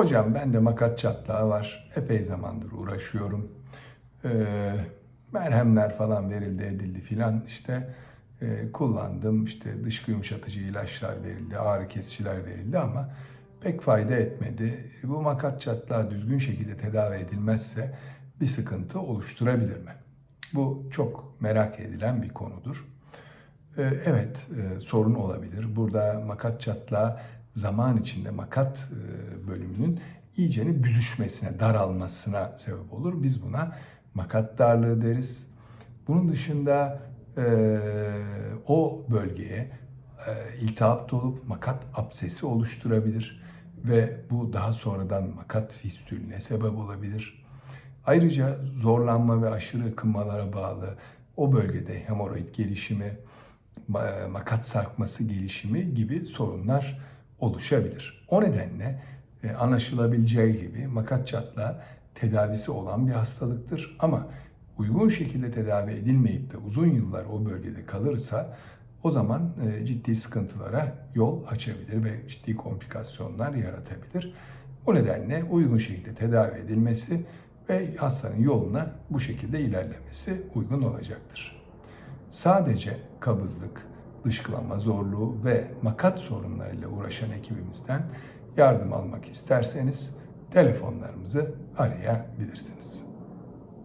Hocam bende makat çatlağı var. Epey zamandır uğraşıyorum. Ee, merhemler falan verildi edildi filan işte e, kullandım. İşte dışkı yumuşatıcı ilaçlar verildi, ağrı kesiciler verildi ama pek fayda etmedi. Bu makat çatlağı düzgün şekilde tedavi edilmezse bir sıkıntı oluşturabilir mi? Bu çok merak edilen bir konudur. Ee, Evet, e, sorun olabilir. Burada makat çatlağı zaman içinde makat e, bölümünün iyicenin büzüşmesine, daralmasına sebep olur. Biz buna makat darlığı deriz. Bunun dışında e, o bölgeye e, iltihap dolup makat absesi oluşturabilir ve bu daha sonradan makat fistülüne sebep olabilir. Ayrıca zorlanma ve aşırı ıkınmalara bağlı o bölgede hemoroid gelişimi, ma- makat sarkması gelişimi gibi sorunlar oluşabilir. O nedenle e, anlaşılabileceği gibi makat çatlağı tedavisi olan bir hastalıktır ama uygun şekilde tedavi edilmeyip de uzun yıllar o bölgede kalırsa o zaman e, ciddi sıkıntılara yol açabilir ve ciddi komplikasyonlar yaratabilir. O nedenle uygun şekilde tedavi edilmesi ve hastanın yoluna bu şekilde ilerlemesi uygun olacaktır. Sadece kabızlık, dışkılama zorluğu ve makat sorunlarıyla uğraşan ekibimizden yardım almak isterseniz telefonlarımızı arayabilirsiniz.